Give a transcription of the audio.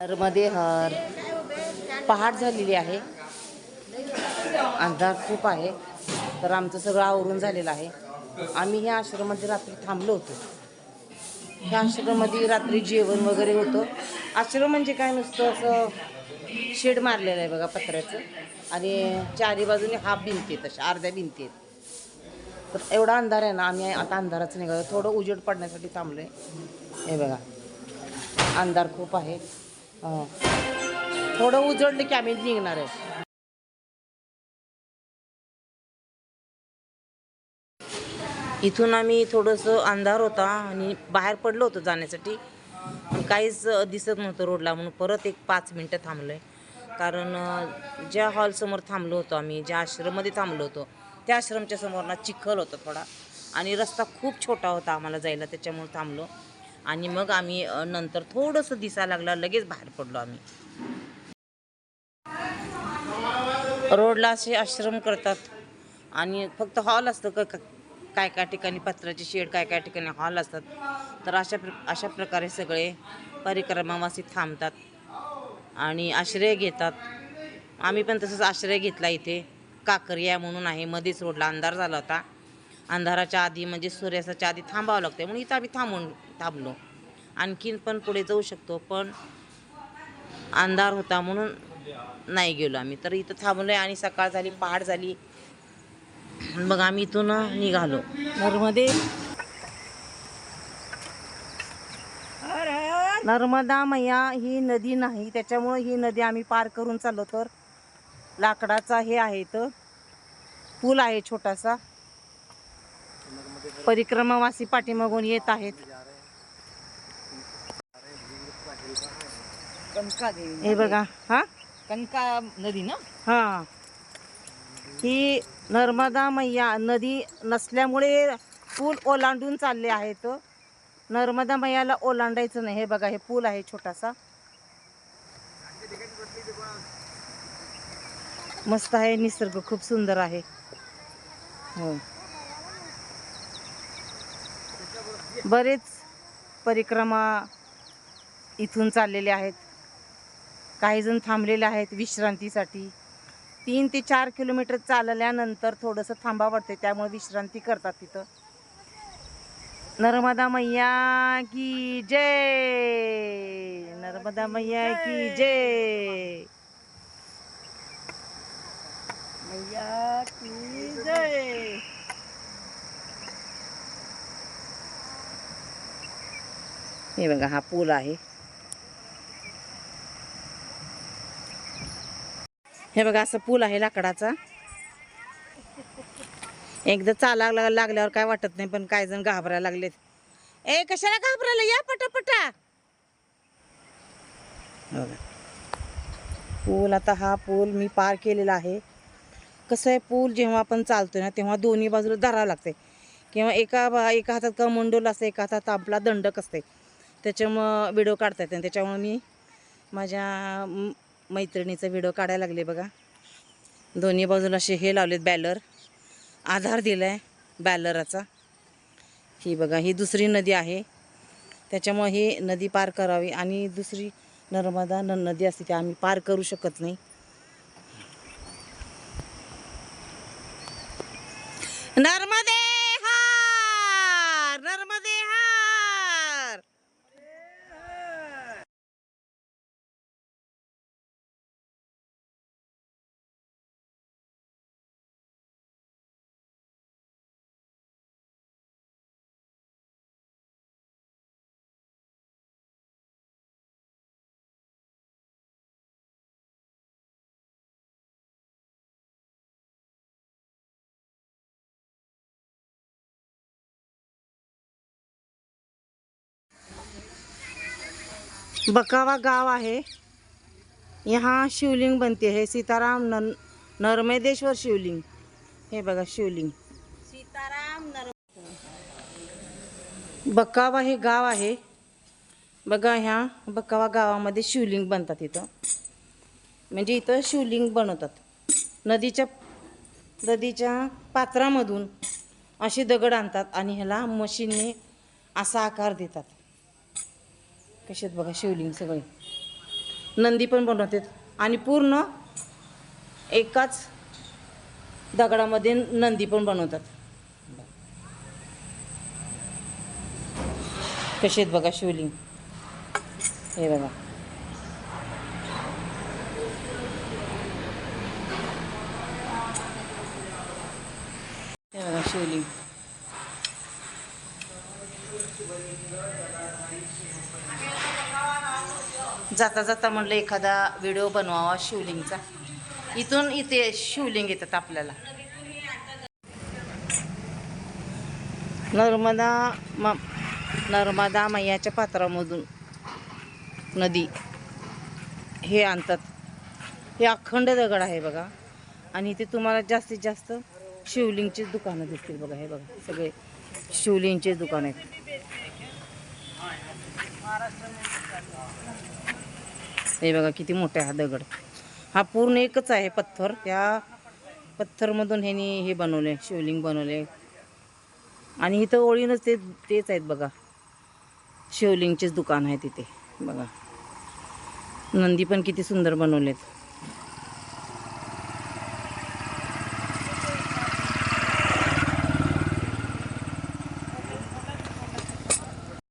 मध्ये हर. पहाट झालेली आहे. अंधार खूप आहे. तर आमचं सगळं आवरून झालेलं आहे. आम्ही ह्या आश्रमामध्ये रात्री थांबलो होतो. ह्या आश्रमामध्ये रात्री जेवण वगैरे होतं. आश्रम म्हणजे काय नुसतं असं शेड मारलेलं आहे बघा पत्र्याचं. आणि चारी बाजूने हाफ भिंती आहेत अशा अर्ध्या भिंती आहेत. तर एवढा अंधार आहे ना आम्ही आता अंधाराचं निघालो. थोडं उजेड पडण्यासाठी थांबलो आहे हे बघा. अंधार खूप आहे. थोडं उजळलं की आम्ही निघणार आहे. इथून आम्ही थोडंसं अंधार होता आणि बाहेर पडलो होतो जाण्यासाठी. काहीच दिसत नव्हतं रोडला म्हणून परत एक पाच मिनटं थांबलो आहे कारण ज्या हॉलसमोर थांबलो होतो आम्ही ज्या आश्रममध्ये थांबलो होतो त्या आश्रमच्या समोर ना चिखल होता थोडा. आणि रस्ता खूप छोटा होता आम्हाला जायला त्याच्यामुळे थांबलो. आणि मग आम्ही नंतर थोडंसं दिसायला लागलं लगेच बाहेर पडलो आम्ही. रोडला असे आश्रम करतात आणि फक्त हॉल असतं का- काय काय ठिकाणी पत्राचे शेड काय काय ठिकाणी हॉल असतात. तर अशा प्र अशा प्रकारे सगळे परिक्रमावासी थांबतात आणि आश्रय घेतात. आम्ही पण तसंच आश्रय घेतला इथे. काकरिया म्हणून आहे मध्येच रोडला अंधार झाला होता. अंधाराच्या आधी म्हणजे सूर्यास्ताच्या आधी थांबावं लागतं म्हणून इथं आम्ही थांबून थांबलो. आणखीन पण पुढे जाऊ शकतो पण अंधार होता म्हणून नाही गेलो आम्ही. तर इथं थांबलोय आणि सकाळ झाली पहाट झाली. मग आम्ही इथून निघालो. नर्मदे. नर्मदा मैया ही नदी नाही त्याच्यामुळे ही नदी आम्ही पार करून चाललो. तर लाकडाचा हे आहे इथं. पूल आहे छोटासा. परिक्रमावासी पाठीमागून येत आहेत. कनका हे बघा हा? कनका नदी ना? हा. ही नर्मदा मैया नदी नसल्यामुळे पूल ओलांडून चालले आहेत. नर्मदा मैयाला ओलांडायचं नाही. हे बघा हे पूल आहे छोटासा. मस्त आहे निसर्ग खूप सुंदर आहे. हो. बरेच परिक्रमा इथून चाललेले आहेत. काही जण थांबलेले आहेत विश्रांतीसाठी. तीन ते चार किलोमीटर चालल्यानंतर थोडंसं थांबा पडते त्यामुळे विश्रांती करतात तिथं. नर्मदा मैया की जय! नर्मदा मैया की जय! मैया की जय! हे बघा हा पूल आहे. हे बघा असं पूल आहे लाकडाचा. एकदा चाला लाग- लागल्यावर काय वाटत नाही पण काय जण घाबरायला लागलेत. ए कशाला घाबरायला? या पटापटा. पूल आता हा पूल मी पार केलेला आहे. कसं आहे पूल जेव्हा आपण चालतोय ना तेव्हा दोन्ही बाजूला धरावं लागते किंवा एका बा एका हातात कमंडोल असते एका हातात आपला दंडक असते त्याच्यामुळं व्हिडिओ काढता येते त्याच्यामुळं मी माझ्या मैत्रिणीचा व्हिडिओ काढायला लागले बघा. दोन्ही बाजूला असे हे लावलेत बॅलर. आधार दिला आहे बॅलराचा. ही बघा ही दुसरी नदी आहे. त्याच्यामुळे ही नदी पार करावी. आणि दुसरी नर्मदा न नदी असते ती आम्ही पार करू शकत नाही. नर्मदे! बकावा गाव आहे. यहाँ शिवलिंग बनते है सीताराम नर नर्मदेश्वर शिवलिंग. हे बघा शिवलिंग. सीताराम नर बकावा हे गाव आहे. बघा ह्या बकावा गावामध्ये शिवलिंग बनतात इथं. म्हणजे इथं शिवलिंग बनवतात. नदीच्या नदीच्या पात्रामधून असे दगड आणतात आणि ह्याला मशीनने असा आकार देतात. कशात बघा शिवलिंग सगळे. नंदी पण बनवतात. आणि पूर्ण एकाच दगडामध्ये नंदी पण बनवतात. कसे आहेत बघा शिवलिंग. हे बघा. हे बघा शिवलिंग. जाता जाता म्हटलं एखादा व्हिडिओ बनवावा शिवलिंगचा. इथून इथे शिवलिंग येतात आपल्याला. नर्मदा म नर्मदा मैयाच्या पात्रामधून नदी हे आणतात. हे अखंड दगड आहे बघा. आणि इथे तुम्हाला जास्तीत जास्त शिवलिंगचे दुकानं दिसतील बघा हे बघा. सगळे शिवलिंगचे दुकान आहेत. हे बघा किती मोठा आहे हा दगड. हा पूर्ण एकच आहे पत्थर. त्या पत्थरमधून ह्यानी हे बनवले शिवलिंग बनवले. आणि इथं ओळीनच ते तेच आहेत बघा. शिवलिंगचेच दुकान आहे तिथे. बघा. नंदी पण किती सुंदर बनवलेत.